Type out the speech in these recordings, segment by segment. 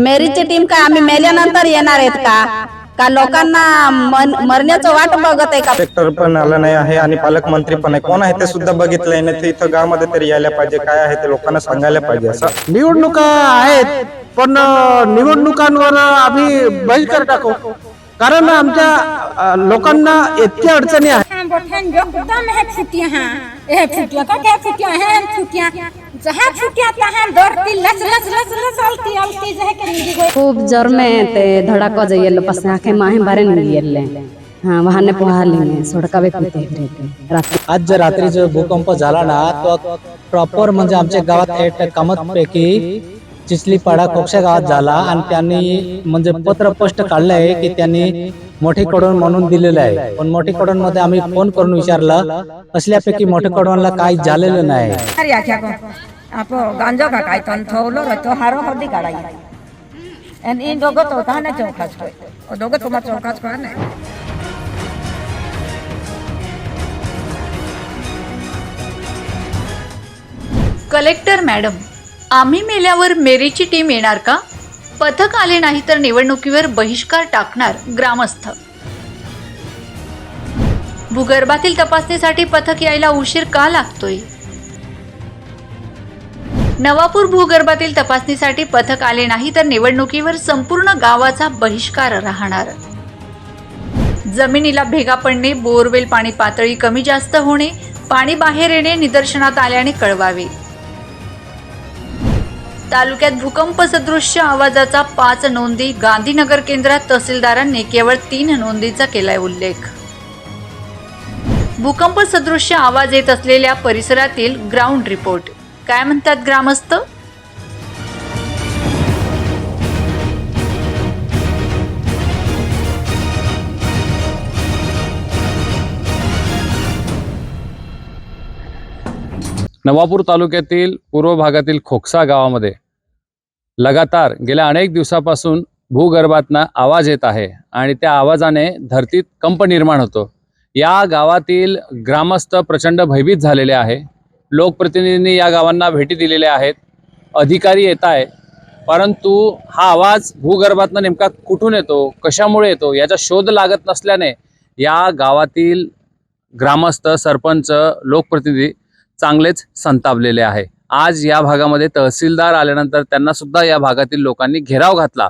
मेरीची team काय आम्ही मेल्यानंतर येणार आहेत का का लोकांना मन- मरण्याचं वाट बघत आहे का सेक्टर पण आलं नाही आहे आणि पालकमंत्री पण आहे कोण आहे ते सुद्धा बघितलंय नाही ते इथं गावामध्ये तरी यायला पाहिजे काय आहे ते लोकांना सांगायला पाहिजे असं निवडणुका आहेत पण अ, निवडणुकांवर आम्ही बहिष्कार टाकू कारण आमच्या अ, लोकांना इतक्या अडचणी आहेत हाँ बोठन एकदम है फुटिया हाँ ये फुटिया का क्या फुटिया है फुटिया जहाँ फुटिया तहाँ दौड़ती लच लच लच लच अलती अलती जो है कि निजी गई खूप जोर में ते धड़ाको जाइए पस आंखें माहे बारे हाँ वाहने पोहाली सोडका रात्री आज जर रात्री जो भूकंप झाला ना तो प्रॉपर म्हणजे आमच्या गावात एक कामतपैकी चिचलीपाडा खोकशा गावात झाला आणि त्यांनी म्हणजे पत्र स्पष्ट काढलं आहे की त्यांनी मोठी कडवण म्हणून दिलेलं आहे. पण मोठी कडवणमध्ये आम्ही फोन करून विचारलं असल्यापैकी मोठ्या कडवणला काही झालेलं नाही. आप गांजा का काय तन थोलो रे तो हारो होदी काढाई। एन इन दोघं तो का ना चौकाच कोय ओ दोघं तुम्हा चौकाच कोय ना। कलेक्टर मॅडम आम्ही मेल्यावर मेरीची टीम येणार का? पथक आले नाही तर निवडणुकीवर बहिष्कार टाकणार ग्रामस्थ. भूगर्भातील तपासणीसाठी पथक यायला उशीर का लागतोय? नवापूर भूगर्भातील तपासणीसाठी पथक आले नाही तर निवडणुकीवर संपूर्ण गावाचा बहिष्कार राहणार. जमिनीला भेगा पडणे बोरवेल पाणी पातळी कमी जास्त होणे पाणी बाहेर येणे निदर्शनात आल्याने कळवावे. तालुक्यात भूकंप सदृश्य आवाजाचा पाच नोंदी गांधीनगर केंद्रात तहसीलदारांनी केवळ तीन नोंदीचा केलाय उल्लेख. भूकंप सदृश्य आवाज येत असलेल्या परिसरातील ग्राउंड रिपोर्ट. काय म्हणतात ग्रामस्थ? नवापूर तालुक्यातील पूर्व भागातील खोकसा गावामध्ये लगातार गेल्या अनेक दिवसापासून भूगर्भातनं आवाज येत आहे आणि त्या आवाजाने धरतीत कंप निर्माण होतो. या गावातील ग्रामस्थ प्रचंड भयभीत झालेले आहे. लोकप्रतिनिधींनी या गावांना भेटी दिलेल्या आहेत. अधिकारी येत आहे परंतु हा आवाज भूगर्भातनं नेमका कुठून येतो? कशामुळे येतो? याचा शोध लागत नसल्याने या गावातील ग्रामस्थ सरपंच लोकप्रतिनिधी चांगलेच संतापलेले आहे. आज या भागामध्ये तहसीलदार आल्यानंतर त्यांना सुद्धा या भागातील लोकांनी घेराव घातला.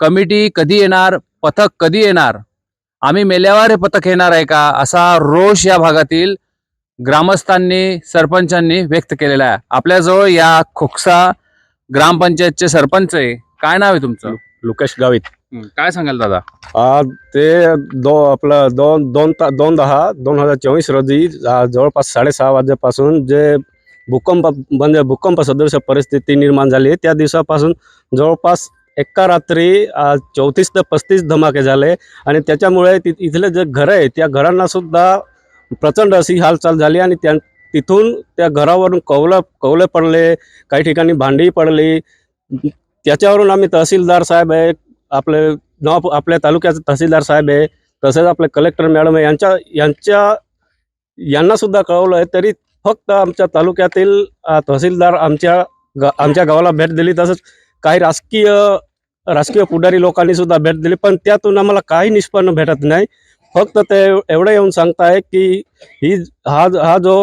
कमिटी कधी येणार? पथक कधी येणार? आम्ही मेल्यावर हे पथक येणार आहे का? असा रोष या भागातील ग्रामस्थांनी सरपंचांनी व्यक्त केलेला आहे. आपल्याजवळ या खोकसा ग्रामपंचायतचे सरपंच आहे. काय नाव आहे तुमचं? लुकेश गावित. काय सांगाल दादा? आज ते दो आपलं दोन दोन ता दोन दहा दोन हजार चोवीस रोजी आ, जवळपास साडेसहा वाजेपासून जे भूकंप म्हणजे भूकंप सदृश परिस्थिती निर्माण झाली त्या दिवसापासून जवळपास एका रात्री चौतीस ते पस्तीस धमाके झाले. आणि त्याच्यामुळे ति इथले जे घरं आहे त्या घरांना सुद्धा प्रचंड अशी हालचाल झाली आणि त्या तिथून त्या घरावरून कौलं कौले पडले काही ठिकाणी भांडी पडली. त्याच्यावरून आम्ही तहसीलदार साहेब आहे आपले नवाप आपल्या तालुक्याचे तहसीलदार साहेब आहे तसेच आपले कलेक्टर मॅडम आहे यांच्या यांच्या यांनासुद्धा कळवलं आहे तरी फक्त आमच्या तालुक्यातील तहसीलदार आमच्या गा आमच्या गावाला भेट दिली तसंच काही राजकीय राजकीय पुढारी लोकांनी सुद्धा भेट दिली पण त्यातून आम्हाला काही निष्पन्न भेटत नाही. फक्त ते एवढं येऊन सांगताय की ही हा हा जो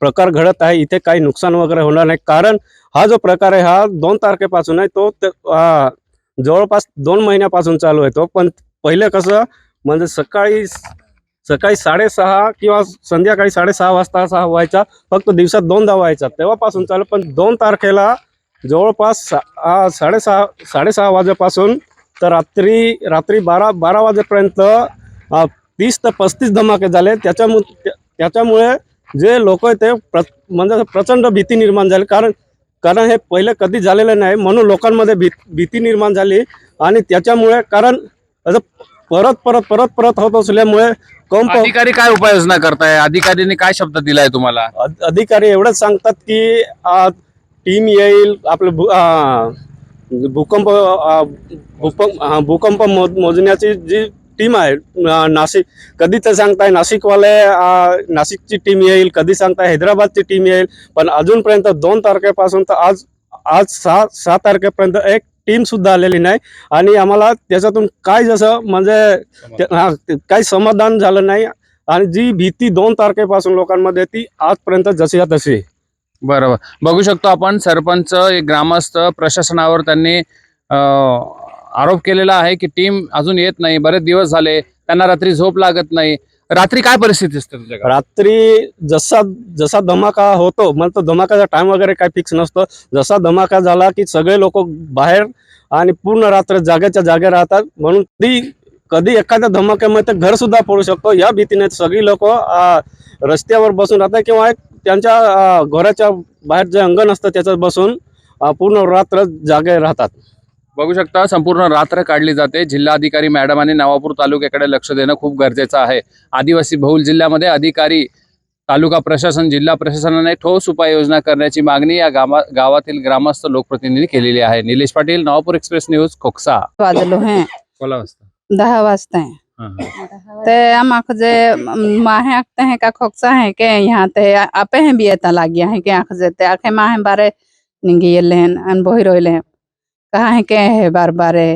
प्रकार घडत आहे इथे काही नुकसान वगैरे होणार नाही. कारण हा जो प्रकार आहे हा दोन तारखेपासून आहे तो ते- जवळपास दोन महिन्यापासून चालू आहे तो. पण पहिले कसं म्हणजे सकाळी सकाळी साडेसहा किंवा संध्याकाळी साडेसहा वाजता असा व्हायचा. फक्त दिवसात दोनदा व्हायचा. तेव्हापासून चालू पण दोन तारखेला जवळपास सा- साडेसहा साडेसहा वाजेपासून तर रात्री रात्री बारा बारा वाजेपर्यंत तीस ते पस्तीस धमाके झाले. त्याच्यामुळे त्याच्यामुळे जे लोक आहे ते प्र म्हणजे प्रचंड भीती निर्माण झाली. कारण कारण हे पहिले कधी झालेलं नाही. म्हणून लोकांमध्ये भी भीती निर्माण झाली. आणि त्याच्यामुळे कारण असं परत परत परत परत होत असल्यामुळे कंप अधिकारी काय उपाययोजना करताय? अधिकाऱ्यांनी काय शब्द दिलाय तुम्हाला? अध- अधिकारी एवढंच सांगतात की टीम येईल आपलं भूकंप भूकंप भूकंप मोजण्याची जी टीम आहे. नाशिक कधी तर सांगताय नाशिकवाले नाशिकची टीम येईल कधी सांगताय हैदराबादची टीम येईल पण अजूनपर्यंत दोन तारखेपासून तर आज आज सहा सहा तारखेपर्यंत एक टीम सुद्धा आलेली नाही. आणि आम्हाला त्याच्यातून काय जसं म्हणजे काही समाधान झालं नाही. आणि जी भीती दोन तारखेपासून लोकांमध्ये ती आजपर्यंत जशी तशी बरोबर. बघू शकतो आपण सरपंच एक ग्रामस्थ प्रशासनावर त्यांनी आरोप केलेला आहे की टीम अजून येत नाही बरेच दिवस झाले त्यांना रात्री झोप लागत नाही. रात्री काय परिस्थिती असते तुझ्या रात्री जसा जसा धमाका होतो मग तो धमाकाचा टाइम वगैरे काही फिक्स नसतो. जसा धमाका झाला की सगळे लोक बाहेर आणि पूर्ण रात्र जागेच्या जागे राहतात. म्हणून ती कधी एखाद्या धमाक्यामध्ये घर सुद्धा पडू शकतो. या भीतीने सगळी लोक रस्त्यावर बसून राहतात किंवा एक त्यांच्या घराच्या बाहेर जे अंगण असतं त्याच्यात बसून पूर्ण रात्र जागे राहतात. बघू शकता संपूर्ण रात्र काढली जाते. जिल्हाधिकारी मॅडमांनी नवापूर तालुक्याकडे लक्ष देणं खूप गरजेचं आहे. आदिवासी बहुल जिल्ह्यामध्ये अधिकारी तालुका प्रशासन जिल्हा प्रशासनाने ठोस उपाययोजना करण्याची मागणी या गावा गावातील ग्रामस्थ लोकप्रतिनिधी केलेली आहे. Nilesh Patil Navapur express news Khoksa. वाजलो हे. कोला वाजता? दहा वाजता. ते आमाक जे माहे आखते हैं का खोकसा है के यहाँ ते आपे हैं भी एता लागिया है के आख जेते आखे माहे बारे निंगी येले हैं अन बोही रोइले हैं। कहा है के है बार बारे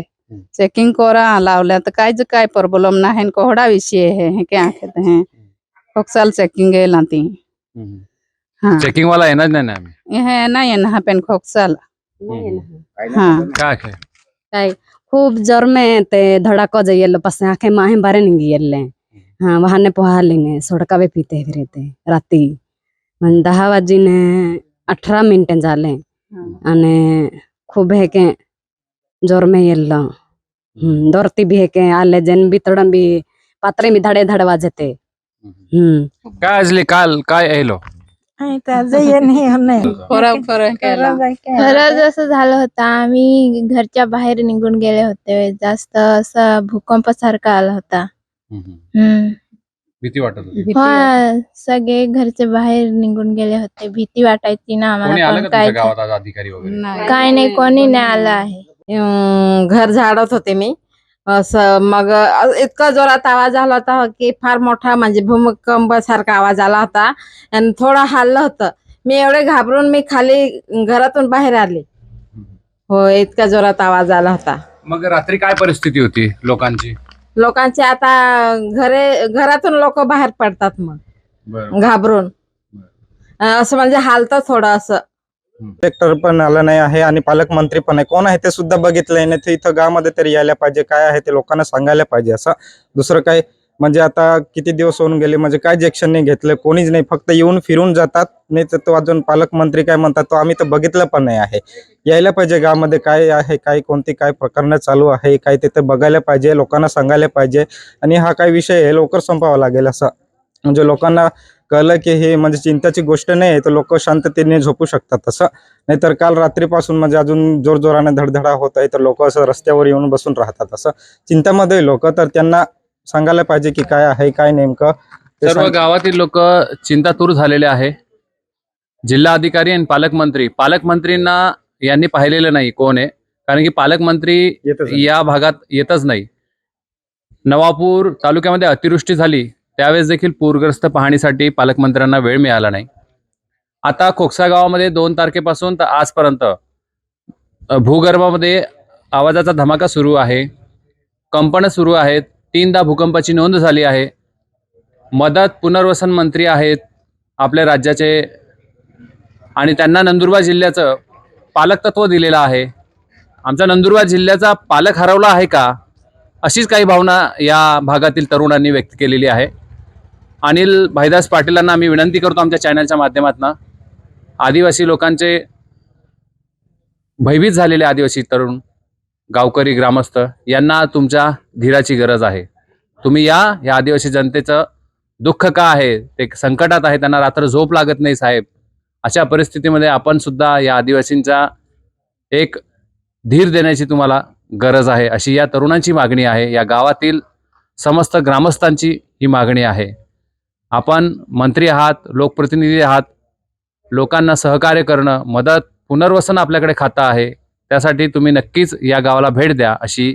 चेकिंग कोरा लावले तो काय जे काय प्रॉब्लेम ना है कोहड़ा विषय है है के आखे ते हैं। खोकसाल चेकिंग है लाती। हम्म. हाँ। चेकिंग वाला येणार नाही ना आम्ही ये नहीं है ना पेन खोकसाल हाँ। काय काय काय खूप ज़ोर में ते धड़ाको जाइए पस आखे माहे बारे नहीं गेले हाँ वहाने पोहा लेंगे सोडका भी पीते फिर ते राती। मन दहा वाजीने अठरा मिनिटं झाले आणि खूप हे के जोर में येल्लो हम्म. दोरती भी हे के आले जन बी तडम बी पात्रे बी धडे धड वाजते हम्म. काय आजली काल काय येलो खोरा खोरा केला खरं जसं झालं होतं आम्ही घरच्या बाहेर निघून गेले होते. जास्त असं भूकंप सारखा आला होता. हम्म. भीती वाटत होती. भीती हा सगळे घरचे बाहेर निघून गेले होते. भीती वाटायची ना कोणी आम्हाला आलं पण काय तुमच्या गावात आज अधिकारी वगैरे? नाही. काय नाही कोणी नाही आलं आहे. अं, घर झाडत होते मी. असं मग अ, इतका जोरात आवाज आला होता की फार मोठा म्हणजे भूकंप सारखा आवाज आला होता. आणि थोडं हल्लं होतं. मी एवढे घाबरून मी खाली घरातून बाहेर आले. हो इतका जोरात आवाज आला होता. मग रात्री काय परिस्थिती होती लोकांची? लोकांचे आता घरे घरातून लोक बाहेर पडतात मग. घाबरून. असं म्हणजे हालतं थोडं असं. कलेक्टर पण आलं नाही आहे आणि पालकमंत्री पण आहे. कोण आहे ते सुद्धा बघितलंय नाही. ते इथं गावामध्ये तरी यायला पाहिजे. काय आहे ते लोकांना सांगायला पाहिजे. असं दुसरं काय म्हणजे आता किती दिवस होऊन गेले म्हणजे काय जेक्शन नाही घेतलं कोणीच नाही फक्त येऊन फिरून जातात. नाही तर तो अजून पालकमंत्री काय म्हणतात तो आम्ही तर बघितलं पण नाही आहे. यायला पाहिजे गावामध्ये काय आहे काय कोणती काय प्रकरणं चालू आहे काय ते बघायला पाहिजे लोकांना सांगायला पाहिजे. आणि हा काय विषय आहे लवकर संपावा लागेल असं. म्हणजे लोकांना कळलं की हे म्हणजे चिंताची गोष्ट नाही तर लोक शांततेने झोपू शकतात तसं नाहीतर काल रात्रीपासून म्हणजे अजून जोरजोराने धडधडा होत आहे तर लोक असं रस्त्यावर येऊन बसून राहतात असं. चिंतामध्ये लोक तर त्यांना सांगायला पाहिजे की काय आहे काय नेमकं? ते सर्व सांग- गावातील लोक चिंतातूर झालेले आहे. जिल्हा अधिकारी आणि पालकमंत्री पालकमंत्रींना यांनी पाहिलेलं नाही कोण आहे कारण की पालकमंत्री येतच आहे. या भागात येतच नाही. नवापूर तालुक्यामध्ये अतिवृष्टी झाली त्यावेळेस देखील पूरग्रस्त पाहणीसाठी पालकमंत्र्यांना वेळ मिळाला नाही. आता खोकसा गावामध्ये दोन तारखेपासून तर आजपर्यंत अ, भूगर्भामध्ये आवाजाचा धमाका सुरू आहे. कंपनं सुरू आहेत. तीनदा भूकंपाची नोंद झाली आहे. मदत पुनर्वसन मंत्री आहेत आपल्या राज्याचे आणि त्यांना नंदुरबार जिल्ह्याचं पालकतत्व दिलेलं आहे. आमचा नंदुरबार जिल्ह्याचा पालक हरवला आहे का? अशीच काही भावना या भागातील तरुणांनी व्यक्त केलेली आहे. अनिल भाईदास पाटीलांना आम्ही विनंती करतो आमच्या चॅनलच्या माध्यमातून. आदिवासी लोकांचे भयभीत झालेले आदिवासी तरुण गावकरी ग्रामस्थ यांना तुमच्या धीराची गरज आहे. तुम्ही या या आदिवासी जनतेचं दुःख का आहे? ते संकटात आहे त्यांना रात्र झोप लागत नाही साहेब. अशा परिस्थितीमध्ये आपण सुद्धा या आदिवासींचा एक धीर देण्याची तुम्हाला गरज आहे अशी या तरुणांची मागणी आहे. या गावातील समस्त ग्रामस्थांची ही मागणी आहे. आपण मंत्री आहात लोकप्रतिनिधी आहात लोकांना सहकार्य करणं मदत पुनर्वसन आपल्याकडे खातं आहे. त्यासाठी तुम्ही नक्कीच या गावाला भेट द्या अशी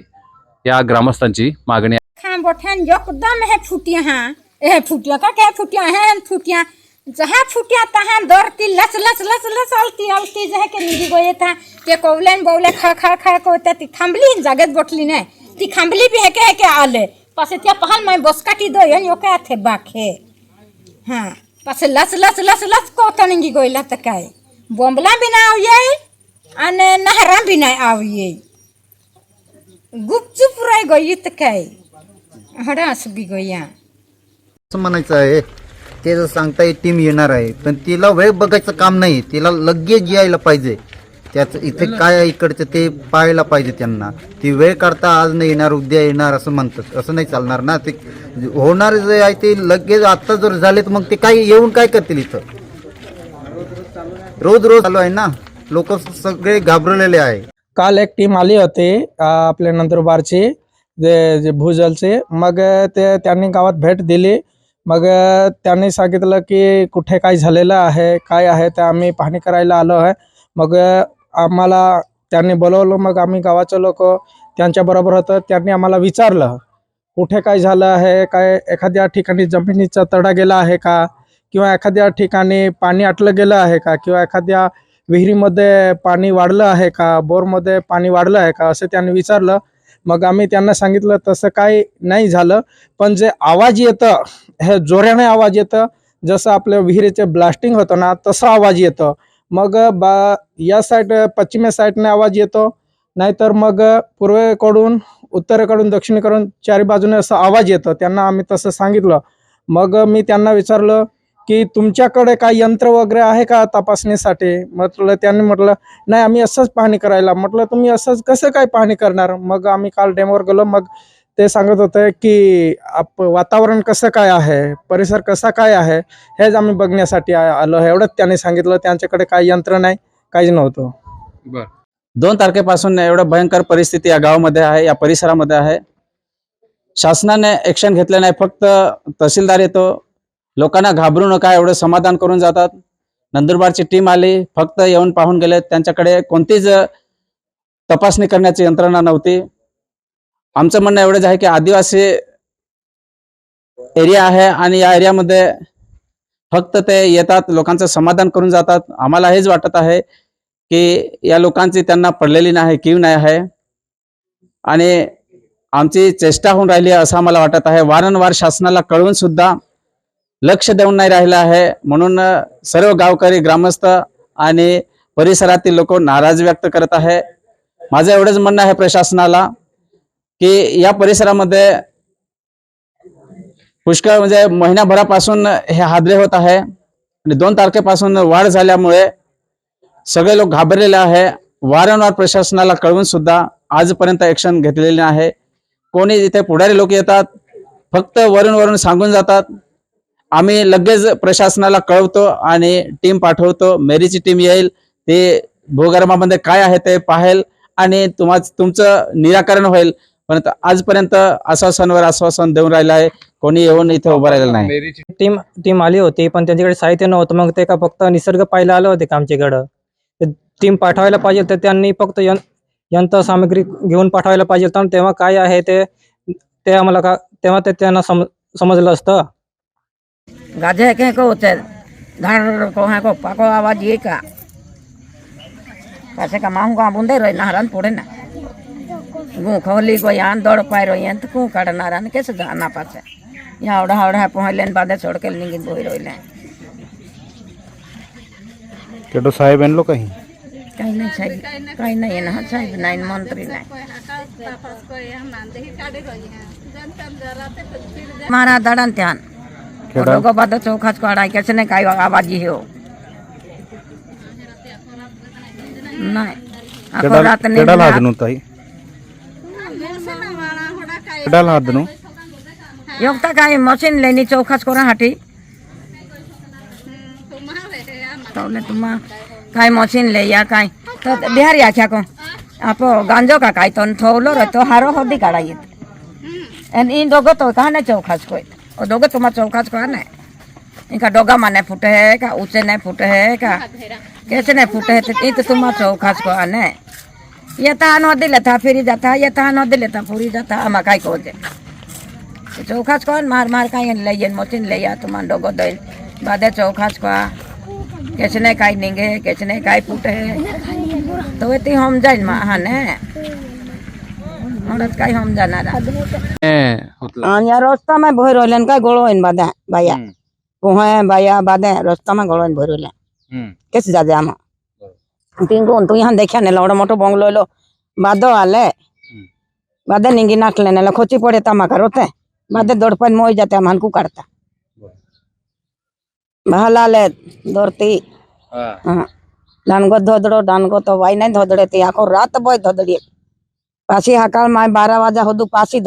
या ग्रामस्थांची मागणी एकदम है फुटिया हाँ। ये फुटिया का क्या फुटिया? है फुटिया। जहाँ फुटिया, तहाँ दौड़ती लच लच लच लच अलती अलती जो के निजी गोये था। ते कौलेन बौले खा खा खा को ते खांबली जगत बोटली ने। ती खांबली भी है के है के आले। पासे त्या पहल मैं बस काटी दो यन योके थे बाखे। हाँ पासे लच लच लच लच को गोयला तकाय बोंबला भी ना आव ये અને नहरा બી ना આવીએ ये गुपचुप राय गोई तकाय हडास बी गोया असं म्हणायचं आहे ते जर सांगताय टीम येणार आहे पण तिला वेळ बघायचं काम नाही तिला लगेच यायला पाहिजे. त्याचं इथे काय आहे इकडचं ते पाहायला पाहिजे त्यांना. ती वेळ काढता आज नाही येणार उद्या येणार असं म्हणतात. असं नाही चालणार ना ते होणार जे आहे ते लगेच आत्ता जर झाले तर मग ते काय येऊन काय करतील इथं? रोज रोज चालू आहे ना? लोक सगळे घाबरलेले आहे. काल एक टीम आली होती आपल्या नंदुरबारची जे जे भूजलचे. मग ते त्यांनी गावात भेट दिली. मग त्यांनी सांगितलं की कुठे काय झालेलं आहे काय आहे ते आम्ही पाहणी करायला आलो आहे. मग आम्हाला त्यांनी बोलवलं मग आम्ही गावाचे लोक त्यांच्याबरोबर होतं. त्यांनी आम्हाला विचारलं कुठे काय झालं आहे काय एखाद्या ठिकाणी जमिनीचा तडा गेला आहे का? किंवा एखाद्या ठिकाणी पाणी आटलं गेलं आहे का? किंवा एखाद्या विहिरीमध्ये पाणी वाढलं आहे का? बोरमध्ये पाणी वाढलं आहे का? असं त्यांनी विचारलं. मग आम्ही त्यांना सांगितलं तसं काही नाही झालं. पण जे आवाज येतं हे जोऱ्याने आवाज येतं जसं आपल्या विहिरीचे ब्लास्टिंग होतं ना तसं आवाज येतं. मग बा या साईड पश्चिमे साईडने आवाज येतो. नाहीतर मग पूर्वेकडून उत्तरेकडून दक्षिणेकडून चारी बाजूने असं आवाज येतो. त्यांना आम्ही तसं सांगितलं. मग मी त्यांना विचारलं की तुमच्याकडे काय यंत्र वगैरे आहे का तपासणीसाठी? म्हटलं त्यांनी म्हटलं नाही आम्ही असंच पाहणी करायला. म्हटलं तुम्ही असंच कसं काय पाहणी करणार? मग आम्ही काल डेमोवर गेलो मग ते सांगत होते की आप वातावरण कसं काय आहे? परिसर कसा काय आहे? हेच आम्ही बघण्यासाठी आलो. आहे एवढंच त्यांनी सांगितलं. त्यांच्याकडे काही यंत्र नाही काहीच नव्हतं. बर. दोन तारखेपासून एवढं भयंकर परिस्थिती या गावामध्ये आहे या परिसरामध्ये आहे. शासनाने ऍक्शन घेतलं नाही फक्त तहसीलदार येतो लोकांना घाबरू नका एवढं समाधान करून जातात. नंदुरबारची टीम आली फक्त येऊन पाहून गेले त्यांच्याकडे कोणतीच तपासणी करण्याची यंत्रणा नव्हती. आमचं म्हणणं एवढंच आहे की आदिवासी एरिया आहे आणि या एरियामध्ये फक्त ते येतात लोकांचं समाधान करून जातात. आम्हाला हेच वाटत आहे की या लोकांची त्यांना पडलेली नाही कीव नाही आहे. आणि आमची चेष्टा होऊन राहिली आहे असं आम्हाला वाटत आहे. वारंवार शासनाला कळवून सुद्धा लक्ष देऊन नाही राहिलं आहे. म्हणून सर्व गावकरी ग्रामस्थ आणि परिसरातील लोक नाराज व्यक्त करत आहे. माझं एवढंच म्हणणं आहे प्रशासनाला की या परिसरामध्ये पुष्कळ म्हणजे महिन्याभरापासून हे हादरे होत आहे आणि दोन तारखेपासून वाढ झाल्यामुळे सगळे लोक घाबरलेले आहे. वारंवार प्रशासनाला कळवून सुद्धा आजपर्यंत ऍक्शन घेतलेले आहे कोणी इथे पुढारी लोक येतात फक्त वरून वरून सांगून जातात. आम्ही लगेच प्रशासनाला कळवतो आणि टीम पाठवतो. मेरीची टीम येईल. ते भूगर्भामध्ये काय आहे ते पाहेल आणि तुम्हा तुमचं निराकरण होईल. पण आजपर्यंत आश्वासनवर आश्वासन देऊन राहिलं आहे. कोणी येऊन इथे उभं राहिलेलं नाही. मेरीची टीम टीम आली होती पण त्यांच्याकडे साहित्य नव्हतं. मग ते का फक्त निसर्ग पाहायला आलं होते का आमच्याकडं? टीम पाठवायला पाहिजे तर त्यांनी फक्त यंत्र सामग्री घेऊन पाठवायला पाहिजे तर तेव्हा काय आहे ते ते आम्हाला का तेव्हा ते त्यांना सम समजलं असतं. गाजे के को होते धान को है को पाको आवाज़ ये का। कैसे का माहू का बुंदे रहे नहरन पड़े ना। गु खोली को यहाँ दौड़ पाए रही हैं तो कू काट नारायण कैसे जाना पासे? यहाँ उड़ा उड़ा पहुँच लेन बादे छोड़ के निगिन बोई रोई लें। केडो साहेब यांना काही? काही नाही साहेब काही नाही ना साहेब नाही मंत्री नाही। मारा दडन चौखाच काढाय कैसे नाही काही आवाजी हो नाही. अको रात नाही केडाला मिला. हादनू ताई. केडाला हादनू. योगता काय मशीन लेनी चौखाच करा हाटी तवले तुम्हा काय मशीन ले या काय? तो बिहार या क्या को. आप गांजो का काय तो थोलो रे तो हारो होदी काढा येत. आणि इन दोघं तो का नाही चौखाच कोय ओ दोघं तुम्हा चौखाच करा नाही इनका डोगा माने फुटे है का ऊंचे नहीं फुटे है का कैसे नहीं फुटे है तो तो तुम्हा चौखाच को आने येता न दिले था फिरी जाता येता न दिले था फुरी जाता आमा काय को दे चौखाच कोण मार मार काय लयन मशीन या तुम्हाला डोगो दैल बादे चौखाच का केचने काय निघे केचने काय फुटे तो ती हम जाईल मा हा ने म्हणत काय हम जाणार होतला रस्ता में भोर होलन का गोळो इन बादे बाया हम्म. पोहे बाया बादे रस्ता में गोळो इन भोर होलन। हम्म. केस जादे आमा तिंगून तू यहाँ देखा ने लवडो मोठो बंगलो लो। बादो आले। बादे निंगी नाटले ने खोची पडे तमा करोते बादे दोडपन मोई जाते आम्हाला काढता भालाले दोरती हा. हा. डानगो धोदडो डानगो तो वाई नाही धोदडे ती आखो रात बोय धोदडी पाशी हा काळ બારા बारा वाजा પાછી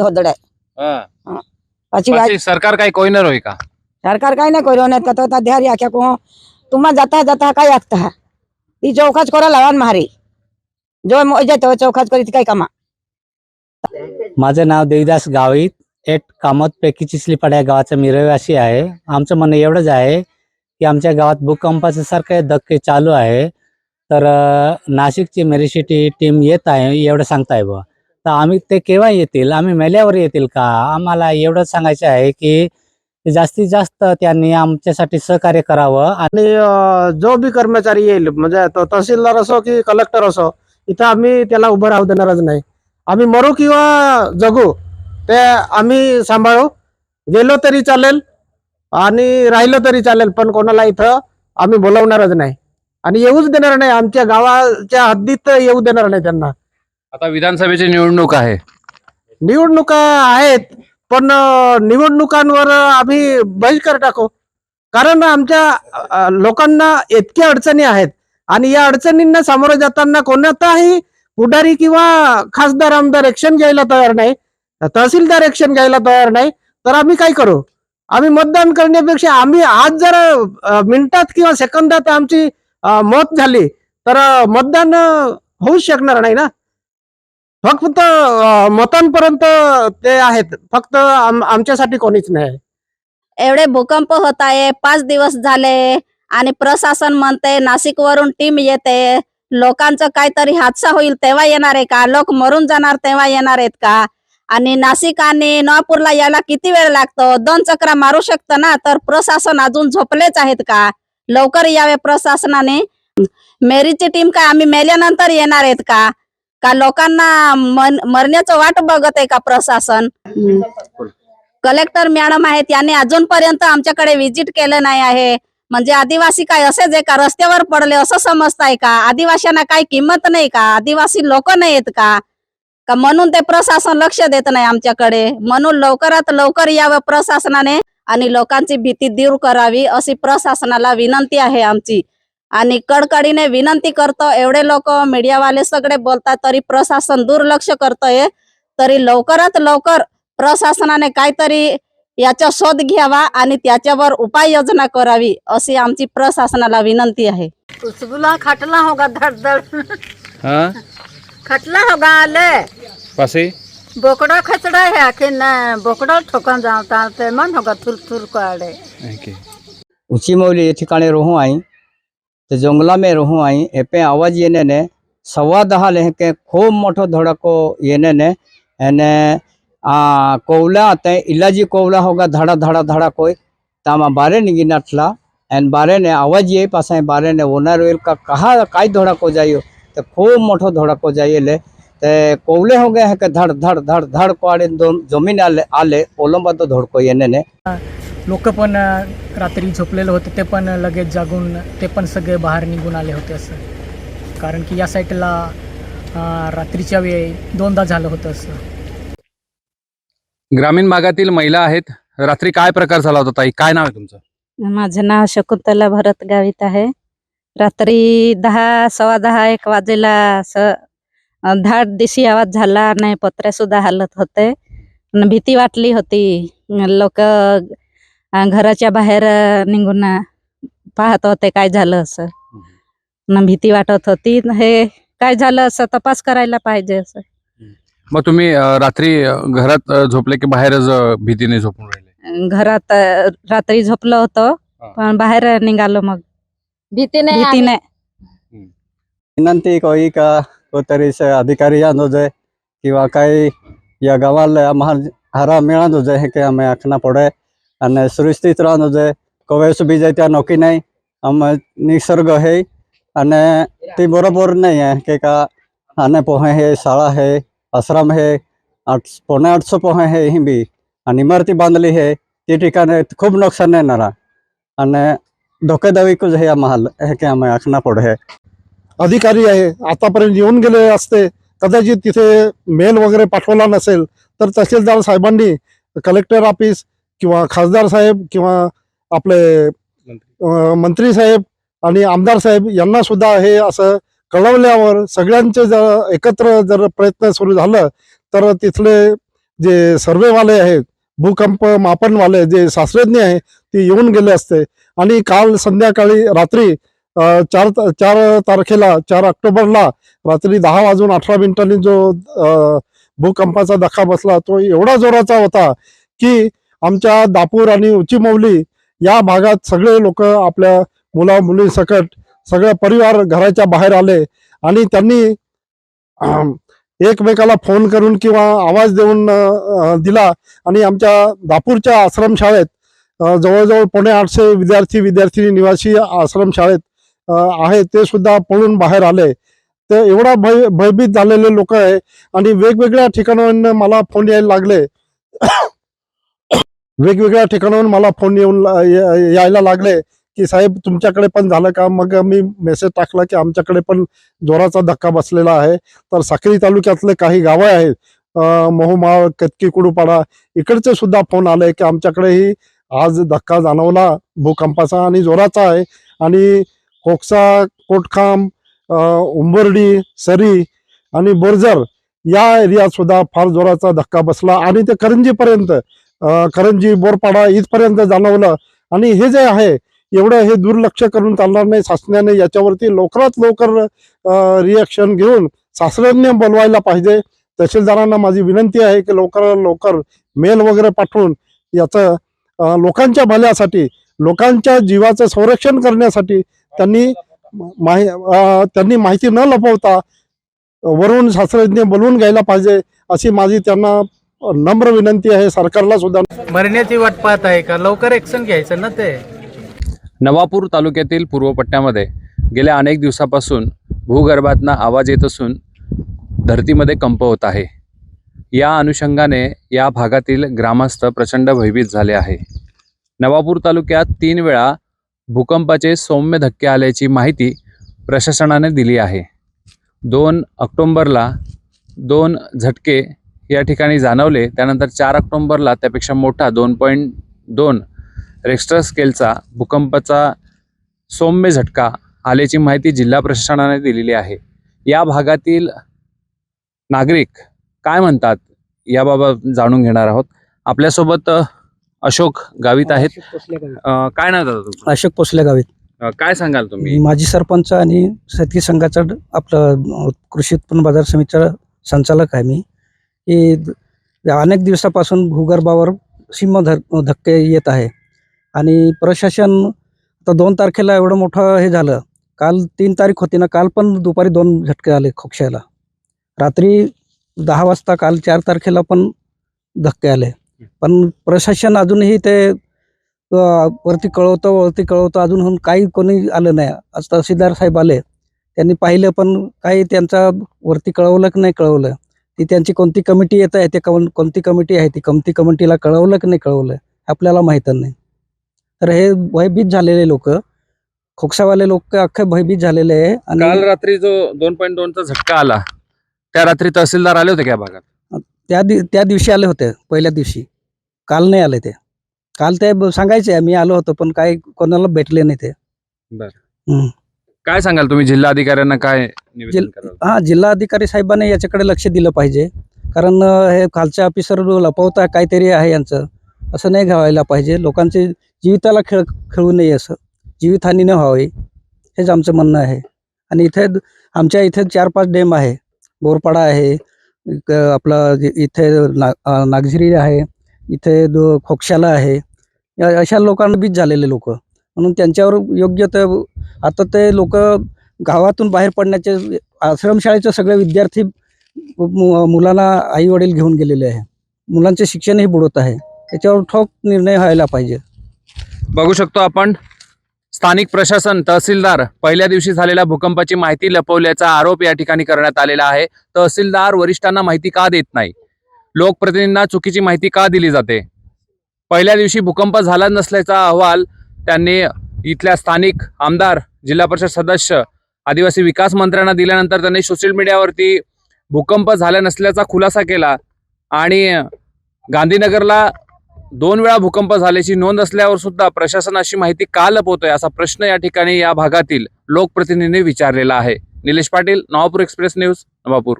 पाशी હા. सरकार काही कोण સરકાર का सरकार काही नाही કા? नाही કાઈ ન કર્યો ને કતો तुम्हा जाता जाता काय ऐकता ती चौकाच करा लावा महारी जो जातो चौकाच करीत काय कामा माझं नाव देवीदास गावित. एट कामत पैकी चिसलीपाडा या गावाचा मी रहिवासी आहे. आमचं म्हणणं एवढंच आहे की आमच्या गावात भूकंपाचे सारखे धक्के चालू आहे. तर नाशिकची मेरी सिटी टीम येत आहे एवढं सांगताय बुवा. तर आम्ही ते केव्हा येतील? आम्ही मेल्यावर येतील का? आम्हाला एवढंच सांगायचं आहे की जास्तीत जास्त त्यांनी आमच्यासाठी सहकार्य करावं आणि जो बी कर्मचारी येईल म्हणजे तो तहसीलदार असो की कलेक्टर असो इथं आम्ही त्याला उभं राहू देणारच नाही. आम्ही मरू किंवा जगू ते आम्ही सांभाळू. गेलो तरी चालेल आणि राहिलो तरी चालेल पण कोणाला इथं आम्ही बोलवणारच नाही. आणि येऊच देणार नाही आमच्या गावाच्या हद्दीत येऊ देणार नाही त्यांना. आता विधानसभेची निवडणूक आहे. निवडणुका आहेत पण अं, निवडणुकांवर आम्ही बहिष्कार टाकू. कारण आमच्या अं, लोकांना इतक्या अडचणी आहेत. आणि या अडचणींना सामोरं जाताना कोणताही पुढारी किंवा खासदार आमदार ऍक्शन घ्यायला तयार नाही. तहसीलदार ऍक्शन घ्यायला तयार नाही. तर आम्ही काय करू? आम्ही मतदान करण्यापेक्षा आम्ही आज जर अं, मिनिटात किंवा सेकंदात आमची अं, मत झाली तर अं, मतदान अं, होऊच शकणार नाही ना? फक्त मतांपर्यंत ते आहेत. फक्त आम- आमच्यासाठी कोणीच नाही. एवढे भूकंप होत आहे पाच दिवस झाले आणि प्रशासन म्हणते नाशिक वरून टीम येते. लोकांचं काहीतरी हादसा होईल तेव्हा येणार आहे का? लोक मरून जाणार तेव्हा येणार आहेत का? आणि नाशिक आणि नवापूरला यायला किती वेळ लागतो? दोन चक्रा मारू शकतं ना? तर प्रशासन अजून झोपलेच आहेत का? लवकर यावे प्रशासनाने. मेरीची टीम काय आम्ही मेल्यानंतर येणार आहेत का? का लोकांना मरण्याचं वाट बघत आहे का प्रशासन? कलेक्टर मॅडम आहेत यांनी अजूनपर्यंत आमच्याकडे व्हिजिट केलं नाही आहे. म्हणजे आदिवासी काय असेच आहे का? रस्त्यावर पडले असं समजताय का? आदिवासींना काही किंमत नाही का? आदिवासी लोक नाही आहेत का? का म्हणून ते प्रशासन लक्ष देत नाही आमच्याकडे? म्हणून लवकरात लवकर यावं प्रशासनाने आणि लोकांची भीती दूर करावी अशी प्रशासनाला विनंती आहे आमची. आणि कडकडीने विनंती करतो एवढे लोक मीडियावाले सगळे बोलतात तरी प्रशासन दुर्लक्ष करतोय तरी लवकरात लवकर प्रशासनाने काहीतरी याचा शोध घ्यावा आणि त्याच्यावर उपाययोजना करावी अशी आमची प्रशासनाला विनंती आहे. उसबुला खटला होगा धड़ धड़ हा? खटला होगा आले. पासी? बोकड़ा खचड़ा है न बोकड़ा ठोका जाता ते मन होगा थुर थुर काड़े ऊंची मौली या ठिकाणी रहूं आई. तर जंगलामध्ये रहूं आई एपे आवाज येणे ने सव्वा दहा लेहके खूप मोठो धडको येणे ने એને આ કોવલા તે ઇલાજી કોવલા હોગા ધડા ધડા ધડા કોઈ તામાં બારે નીગી નાટલા એન બારે ને આવાજ ये पासा बारे ने ओनर वेल का कहा काय धड़को जाइयो तो खूब मोठो धड़को जाइए ते कोवले हो गए हैं कि धड़ धड़ धड़ धड़ को आड़े दो- जमीन आले आले ओलंबा तो धड़को येने ने लोक पण रात्री झोपलेले होते ते पण लगेच जागून ते पण सगळे बाहेर निघून आले होते असं. कारण की या साईडला रात्रीच्या वेळी दोनदा झालं होतं असं. ग्रामीण भागातील महिला आहेत. रात्री काय प्रकार झाला होता ताई? काय नाव आहे तुमचं? माझं नाव शकुंतला भरत गावित आहे. रात्री दहा सव्वा दहा एक वाजेला असं धाड दिशी आवाज झाला नाही पत्रे सुद्धा हालत होते. भीती वाटली होती. लोक घराच्या बाहेर निघून पाहत होते काय झालं असं. न भीती वाटत होती. हे काय झालं असं तपास करायला पाहिजे असं. मग तुम्ही रात्री घरात झोपले की बाहेरच भीतीने झोपून राहिले? घरात रात्री झोपलो होतो. पण बाहेर निघालो मग. भीतीने भीतीने. विनंती कोई का कोतरी से अधिकारी जाए किंवा काही या गावाला आम्हाला हारा मिळानो जाए हे की आम्ही आखना पडे. आणि सुरक्षित राहनो जाए कवयस बी जाय त्या नोकी नाही आम निसर्ग आहे आणि ती बरोबर नाही आहे की का आने पोहे हे शाळा है आश्रम हे आठ पोणे आठशे पोहे हे ही बी आणि इमारती बांधली आहे ती ठिकाणी खूप नुकसान येणार आणि धोकेदावीकच हे आम्हाला हे की आम्ही आखना पड आहे अधिकारी आहे आतापर्यंत येऊन गेले असते कदाचित तिथे मेल वगैरे पाठवला नसेल तर तहसीलदार साहेबांनी कलेक्टर ऑफिस किंवा खासदार साहेब किंवा आपले मंत्री. साहेब आणि आमदार साहेब यांना सुद्धा हे असं कळवल्यावर सगळ्यांचे जर एकत्र जर प्रयत्न सुरू झालं तर तिथले जे सर्वेवाले आहेत भूकंप मापनवाले जे शास्त्रज्ञ आहे ते येऊन गेले असते. आणि काल संध्याकाळी रात्री चार चार तारखेला चार ऑक्टोबरला रात्री दहा वाजून अठरा मिनिटांनी जो भूकंपाचा धक्का बसला तो एवढा जोराचा होता की आमच्या दापूर आणि उचीमौली या भागात सगळे लोक आपल्या मुला मुलीसकट सगळे परिवार घराच्या बाहेर आले आणि त्यांनी एकमेकाला फोन करून किंवा आवाज देऊन दिला. आणि आमच्या दापूरच्या आश्रमशाळेत जवळजवळ पावणे आठशे विद्यार्थी विद्यार्थिनी निवासी आश्रमशाळेत आहे ते सुद्धा पळून बाहेर आले. तर एवढा भय भयभीत झालेले लोक आहे आणि वेगवेगळ्या ठिकाणांना मला फोन यायला लागले. वेगवेगळ्या ठिकाणाहून मला फोन येऊन यायला लागले की साहेब तुमच्याकडे पण झालं का? मग मी मेसेज टाकला की आमच्याकडे पण जोराचा धक्का बसलेला आहे. तर साखरी तालुक्यातले काही गावं आहेत महुमाळ कतकी कुडूपाडा इकडचे सुद्धा फोन आले की आमच्याकडेही आज धक्का जाणवला भूकंपाचा आणि जोराचा आहे. आणि कोकसा कोटखांब उंबर्डी सरी आणि बोरजर या एरियात सुद्धा फार जोराचा धक्का बसला आणि ते करंजीपर्यंत करंजी बोरपाडा इथपर्यंत जाणवलं. आणि हे जे आहे एवढं हे दुर्लक्ष करून चालणार नाही शासनाने. याच्यावरती लवकरात लवकर रिॲक्शन घेऊन शास्त्रज्ञ बोलवायला पाहिजे. तहसीलदारांना माझी विनंती आहे की लवकरात लवकर मेल वगैरे पाठवून याचं लोकांच्या भल्यासाठी लोकांच्या जीवाचं संरक्षण करण्यासाठी त्यांनी माहि त्यांनी माहिती न लपवता वरून शास्त्रज्ञ बोलवून घ्यायला पाहिजे अशी माझी त्यांना नम्र विनंती आहे सरकारला सुद्धा. मरण्याची वाट पाहत आहे का? लवकर ऍक्शन घ्यायचं ना ते. नवापूर तालुक्यातील पूर्व पट्ट्यामध्ये गेल्या अनेक दिवसापासून भूगर्भातनं आवाज येत असून धरतीमध्ये कंप होत आहे. या अनुषंगाने या भागातील ग्रामस्थ प्रचंड भयभीत झाले आहे. नवापूर तालुक्यात तीन वेळा भूकंपाचे सौम्य धक्के आल्याची माहिती प्रशासनाने दिली आहे. दोन ऑक्टोंबरला दोन झटके या ठिकाणी जाणवले. त्यानंतर चार ऑक्टोंबरला त्यापेक्षा मोठा दोन पॉईंट दोन रेक्स्टर स्केलचा भूकंपाचा सौम्य झटका आल्याची माहिती जिल्हा प्रशासनाने दिलेली आहे. या भागातील नागरिक काय म्हणतात याबाबत जाणून घेणार आहोत. आपल्यासोबत अशोक गावित आहेत. काय नाव दादा अशोक पोसले गावीत. काय सांगाल तुम्ही? माजी सरपंच आणि शेतकरी संघाचा आपलं कृषी उत्पन्न बाजार समितीचा संचालक आहे मी. की अनेक दिवसापासून भूगर्भावर सीम धर धक्के येत आहे. आणि प्रशासन आता दोन तारखेला एवढं मोठं हे झालं. काल तीन तारीख होती ना काल पण दुपारी दोन झटके आले खोकशाला. रात्री दहा वाजता काल चार तारखेला पण धक्के आले. पण प्रशासन अजूनही ते वरती कळवतं वरती कळवतं अजून काही कोणी आलं नाही. आज तहसीलदार साहेब आले. त्यांनी पाहिलं पण काही त्यांचा वरती कळवलं की नाही कळवलं. ती त्यांची कोणती कमिटी येत आहे ते कोण कोणती कमिटी आहे ती कोणती कमिटीला कळवलं की नाही कळवलं आपल्याला माहीत नाही. तर हे भयभीत झालेले लोक खोकसावाले लोक अख्खे भयभीत झालेले आहे काल आणि रात्री जो दोन पॉईंट दोनचा झटका आला त्या रात्री तहसीलदार आले होते का भागात? त्या दि त्या दिवशी आले होते पहिल्या दिवशी. काल नाही आले ते. काल ते सांगायचे मी आलो होतो पण काही कोणाला भेटले नाही ते. काय सांगाल तुम्ही? जिल्हा अधिकाऱ्यांना काय निवेदन जिल- कराल? हा जिल्हाधिकारी साहेबांनी याच्याकडे लक्ष दिलं पाहिजे. कारण अं, हे खालचे ऑफिसर लपवता काहीतरी आहे यांचं. असं नाही घ्यावायला पाहिजे. लोकांचे जीविताला खेळ खेळू नये असं. जीवितहानी न व्हावी. हेच आमचं म्हणणं आहे. आणि इथे द- आमच्या इथे चार पाच डेम आहे. बोरपाडा आहे. इक- आपलं जे- इथे ना अं, नागझिरी आहे. इथे दो खोकशाला आहे. या अशा लोकांना बीज झालेले लोक. म्हणून त्यांच्यावर योग्य ते आता ते लोक गावातून बाहेर पडण्याचे आश्रमशाळेचे सगळे विद्यार्थी मु- मुलांना आई वडील घेऊन गेलेले आहे. मुलांचे शिक्षणही बुडत आहे. त्याच्यावर ठोक निर्णय व्हायला पाहिजे. बघू शकतो आपण स्थानिक प्रशासन तहसीलदार पहिल्या दिवशी झालेल्या भूकंपाची माहिती लपवल्याचा आरोप या ठिकाणी करण्यात आलेला आहे. तहसीलदार वरिष्ठांना माहिती का देत नाही? लोकप्रतिनिधींना चुकीची माहिती का दिली जाते? पहिल्या दिवशी भूकंप झाला नसल्याचा अहवाल त्यांनी इथल्या स्थानिक आमदार जिल्हा परिषद सदस्य आदिवासी विकास मंत्र्यांना दिल्यानंतर त्यांनी सोशल मीडियावरती भूकंप झाला नसल्याचा खुलासा केला आणि गांधीनगरला दोन वेळा भूकंप झाल्याची नोंद असल्यावर सुद्धा प्रशासन अशी माहिती का लपवतोय असा प्रश्न या ठिकाणी या भागातील लोकप्रतिनिधींनी विचारलेला आहे. Nilesh Patil Navapur express news Navapur.